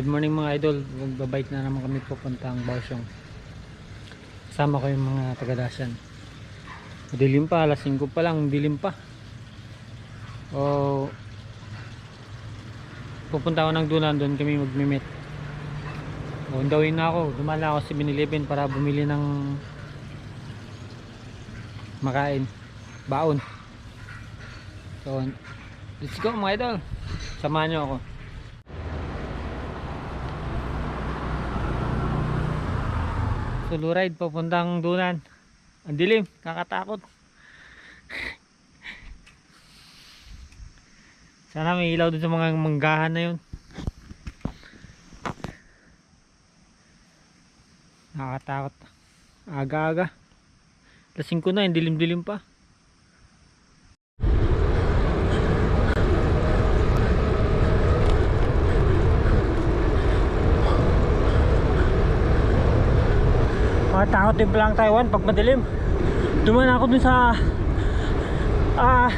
Good morning mga idol. Magbabike na naman kami pupuntang Baosyong. Kasama ko yung mga taga-Dasyan. Dilim pa, alas 5 pa lang, dilim pa. O pupunta ako ng Dunan, doon kami magmi-meet. O dawin na ako, dumala ako sa 7-Eleven para bumili ng makain, baon. So, let's go mga idol. Samahan nyo ako. Solo ride papuntang Dunan. Ang dilim, kakatakot. Sana may ilaw dun sa mga manggahan na yun. Nakakatakot. Aga-aga. Lasing ko na, yung dilim-dilim pa. Makatakot din pala ang Taiwan pag madilim. Duman ako dun sa ah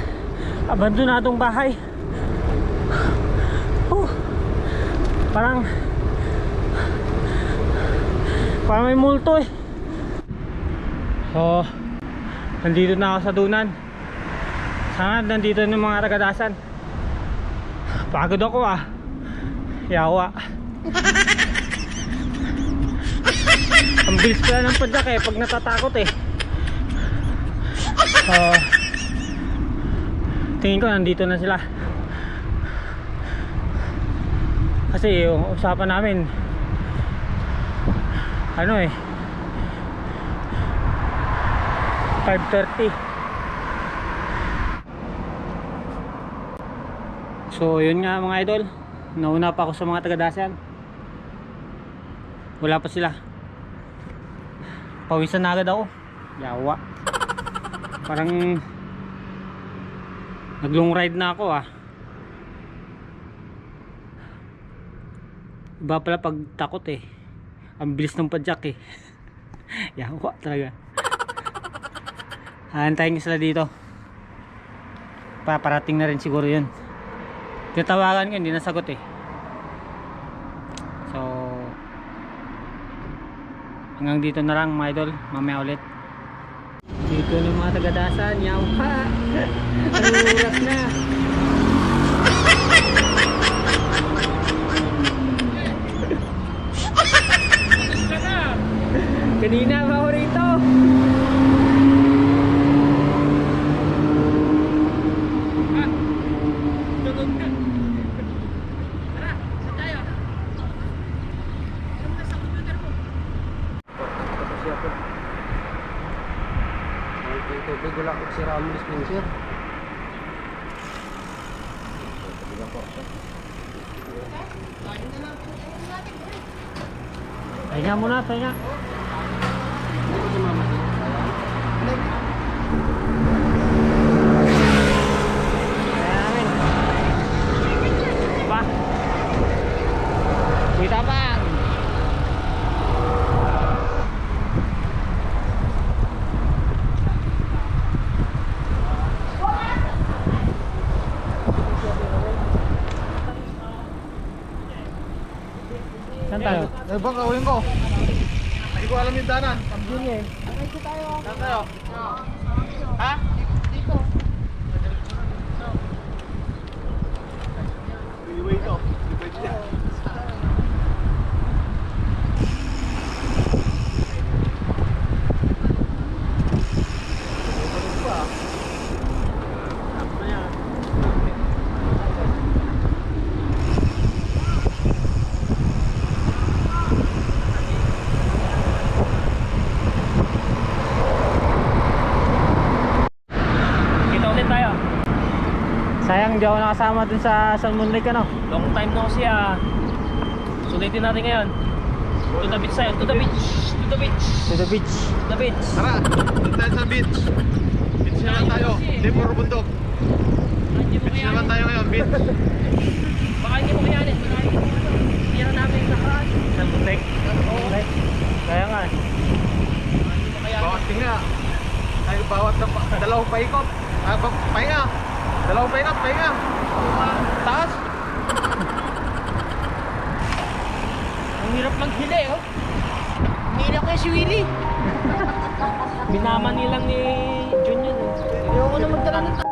abandonadong bahay. Huh. Parang parang may multo eh. So, nandito na ako sa dunan. Sana nandito ng mga tagadasan. Pagod ako ah. Yawa. Ang bilis pala ng padyak eh pag natatakot eh. So, tingin ko nandito na sila. Kasi yung usapan namin ano eh 5.30 So yun nga mga idol Nauna pa ako sa mga taga-Dasan Wala pa sila Pawisan na agad ako. Yawa. Parang Naglong ride na ako ah. Iba pala pag takot eh. Ang bilis ng padyak eh. Yawa talaga. Aantayin ko sila dito. Paparating na rin siguro yun. Tinawagan ko hindi nasagot eh So Hanggang dito na lang mga idol. Mamaya ulit. Dito ng mga tagadasan. Yawa Ano oras na. Kanina pa ako rito tubig. Wala ko si Ramo dispenser. Pahinga muna, pahinga Kaya namin Pa Kita bang Saan tayo? Eh bang kawin ko. Hindi ko alam yung danan. Pambili eh. Saan tayo? Ha? Dito. Freeway to. Freeway to. Kita ulit tayo. Sayang di ako nakasama dun sa Salmon Lake ano. Long time no see ah. Sulitin natin ngayon. To the beach side. To the beach. To the beach. To the beach. To the beach. Tara, doon tayo sa beach. Beach naman tayo. Hindi puro bundok. Hindi mo Beach naman kayanin. tayo ngayon, beach. Baka hindi mo kayanin. Baka hindi mo Hindi na namin nakaraan. Salmon Lake. Oo. Kaya nga. eh. Hindi. Bawat tinga. Ay, bawat na, pa- dalawang paikot. Ah, pa- pahinga. Dalawang paikot, pahinga. Taas. hirap maghili, oh. Hirap kay si Willie. Binaman nilang ni Jun yun, eh. Ayoko na magdala ng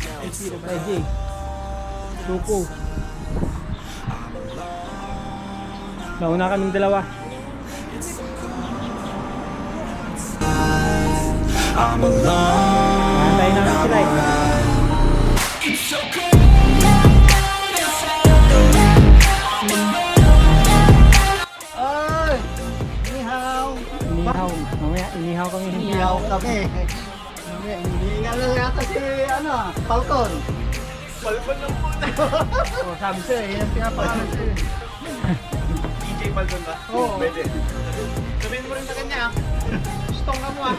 Taiji. Suko. Nauna kaming dalawa. I'm alone. Antay namin sila eh. Inihaw. Mamaya, inihaw kami. Inihaw kami. Mamaya, Inihingal na yata si, ano, Falcon. Falcon ng puta. oh, sabi sa'yo, yun ang pinapangalan sa'yo. DJ Falcon ba? Oo. Pwede. Sabihin mo rin sa kanya, ah. Stong ka mo ah.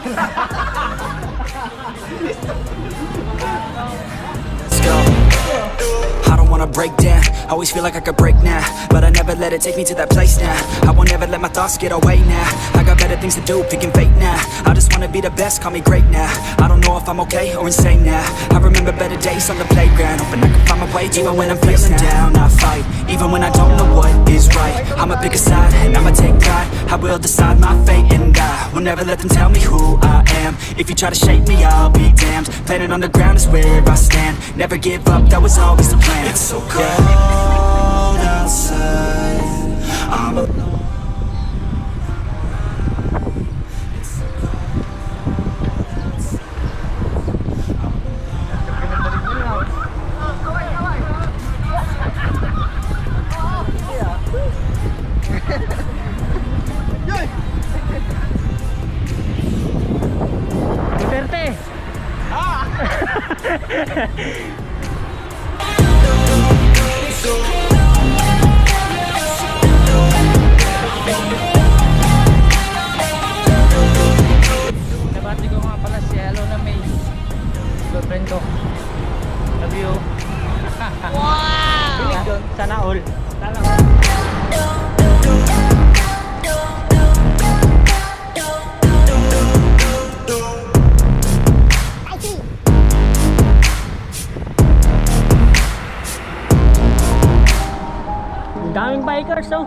Let's go. I don't wanna break down. I Always feel like I could break now, but I never let it take me to that place now. I won't ever let my thoughts get away now. I got better things to do, picking fate now. I just wanna be the best, call me great now. I don't know if I'm okay or insane now. I remember better days on the playground, hoping I can find my way even when I'm feeling down. I fight, even when I don't know what is right. I'ma pick a side and I'ma take pride. I will decide my fate and I will never let them tell me who I am. If you try to shape me, I'll be damned. Planet on the ground is where I stand. Never give up, that was always the plan. It's so cold outside. I'm Hello na May. Girlfriend ko. Love you. Wow! Binig doon. Sana all. Sana all. Daming bikers oh.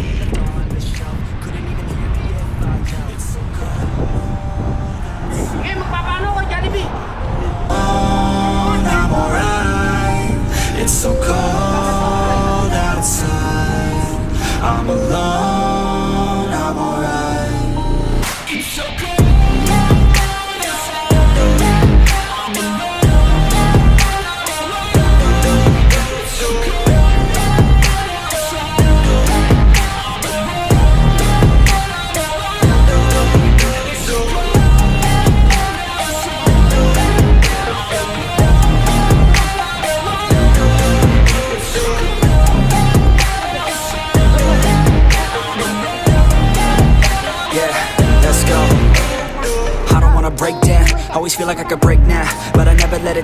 So cold outside. I'm alone.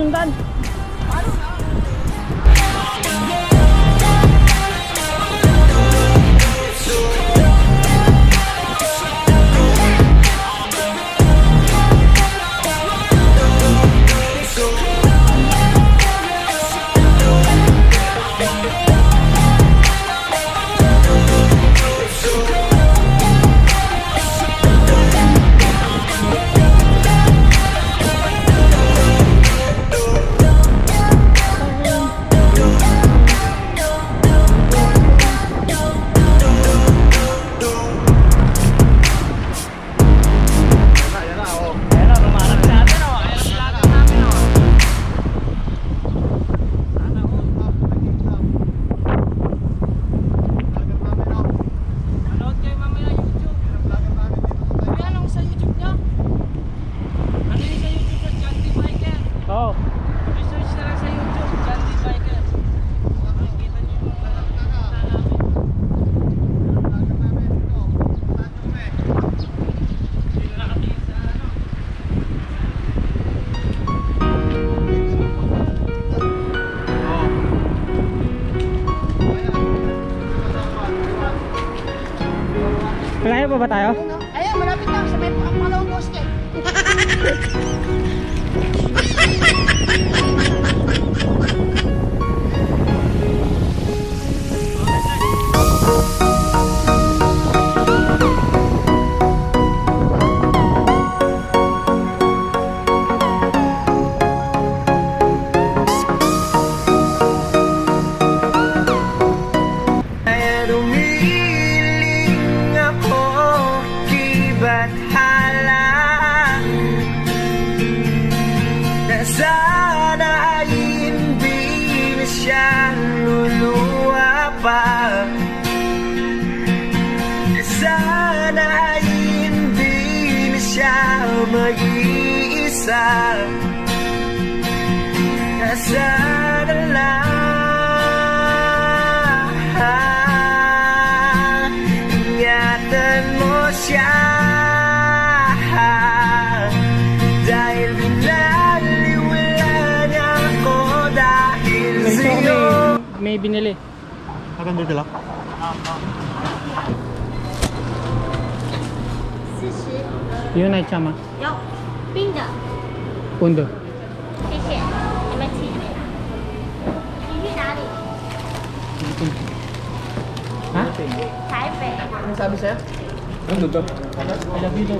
Hirap mo Malayo pa ba tayo? Ayun, malapit na sa may pangalaw poste. besar Sadalah Ingatanmu syah Dahil binaliwilan ako dahil May binili Akan? Sushi Yun ay chama Yo Pinda 冰的， Pundo. 谢谢。你们请。你去哪里？ Ha? 台北。 Ano sabi sa'yo? I love you daw.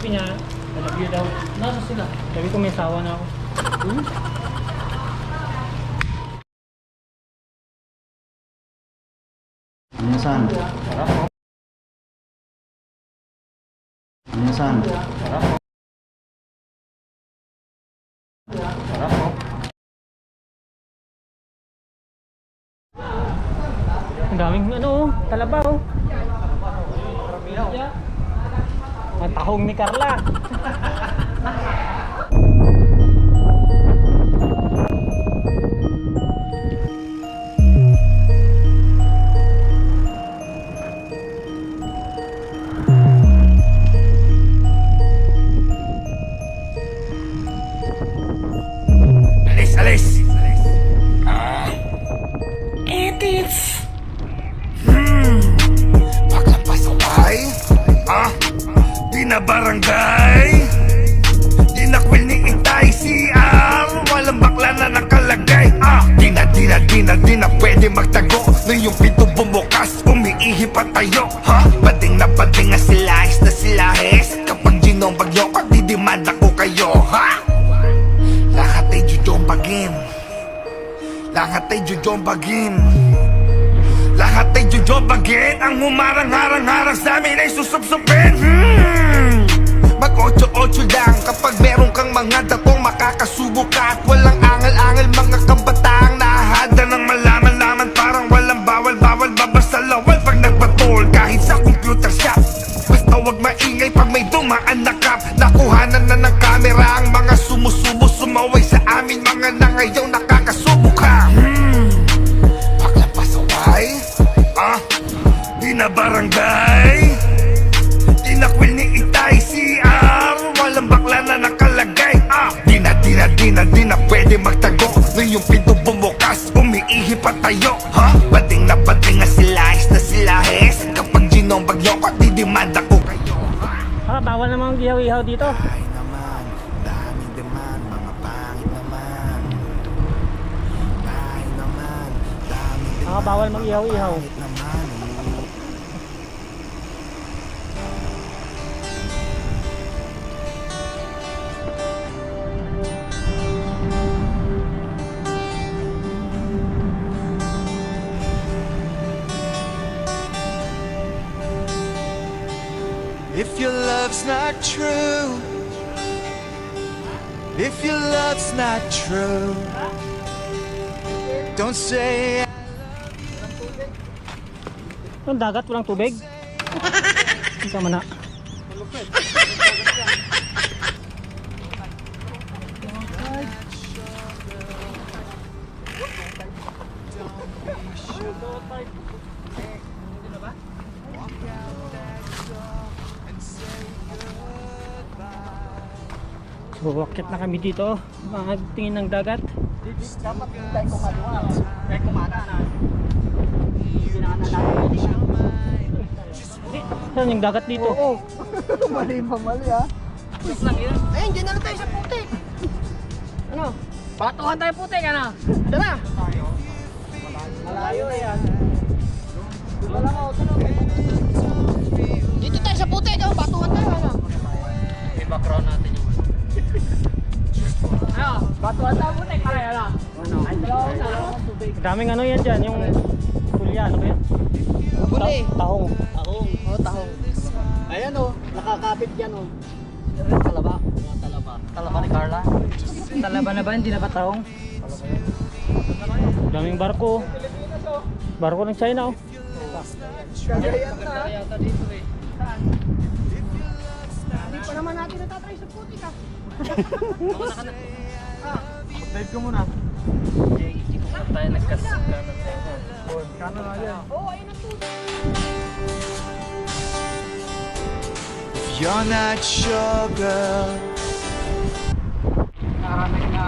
Sabi niya, I love you daw. Nasa sila? Sabi ko may sawa na ako. Minsan. Minsan. Ang Talaba oh. Ang tahong ni Carla. naman eh. If your love's not true, if your love's not true, don't say Ang dagat, walang tubig. Hindi ka na. So, wakit na kami dito. Magtingin ng dagat. Dapat tayo kumaliwa. Tayo kumana na. Saan yung dagat dito? Oo. mali pa mali ah. Eh, hindi na lang tayo sa putik. Ano? Batuhan tayo putik, ano? Tara! Malayo na yan. Wala ka, tulog. Dito tayo sa putik, oh. Batuhan tayo, ano? May background natin yung ano? Batuhan tayo putik, ano? Ano? Daming ano yan dyan, yung tulya, ano ba yan? Huli. Ta- tahong. Tahong. Oo, tahong. Ayan oh, nakakapit yan oh. Talaba. Mga talaba. Talaba ni Carla. Talaba na ba? Hindi na ba tahong? Daming barko. Barko ng China, oh. Kagayan na. Yata dito eh. Saan? Hindi pa naman natin natatry sa putik ah. Ako na ka na. Ah, dive ko muna. Ko tayo nagkasuka ng tenga. Kano na yan? Oo, ayun ang if you're not sure, girl. Nakaramay nga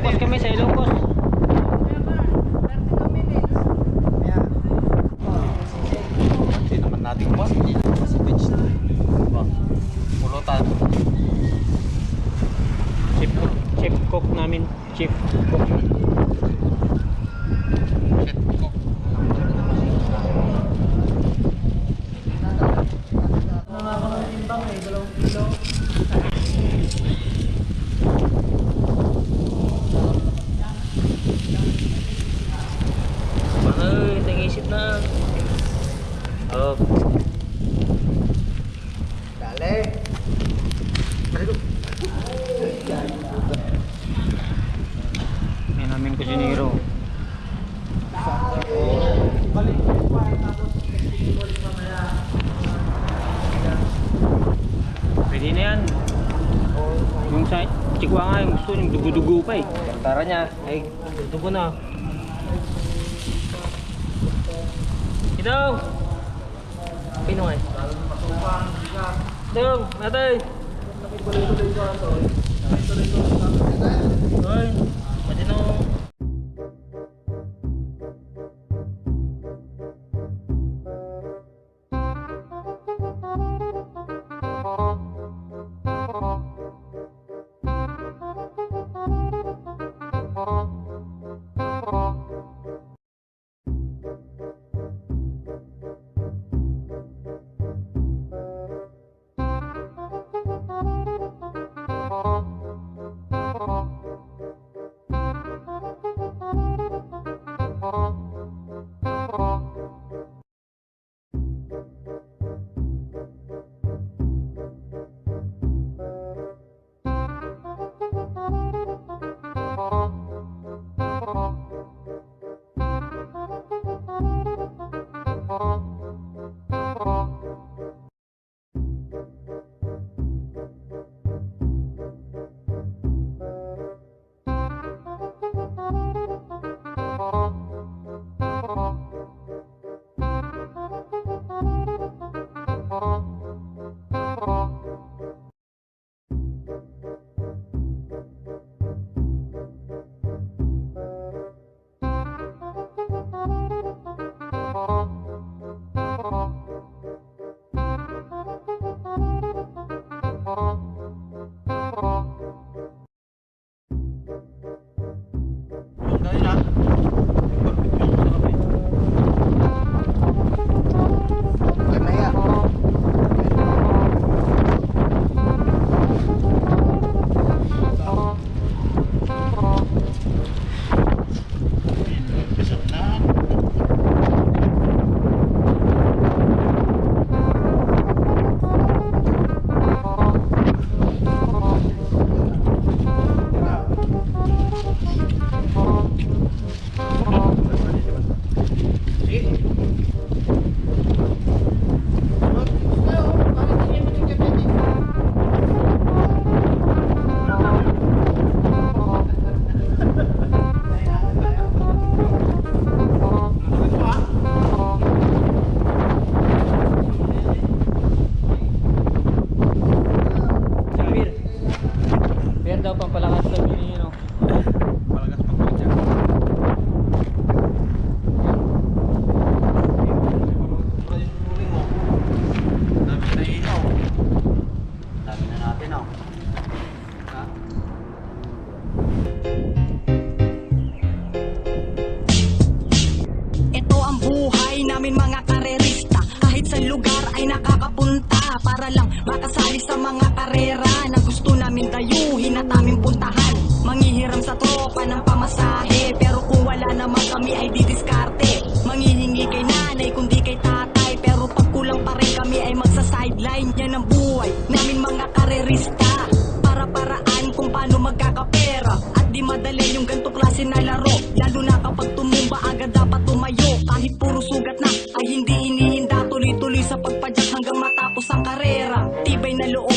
pocos que me celo kusinero. Pwede na yan. Yung sa chikwa nga, yung gusto yung dugo-dugo pa eh. Tara niya, ay dugo na. Idong! Pino nga eh. Idong, natay! Ay, pwede na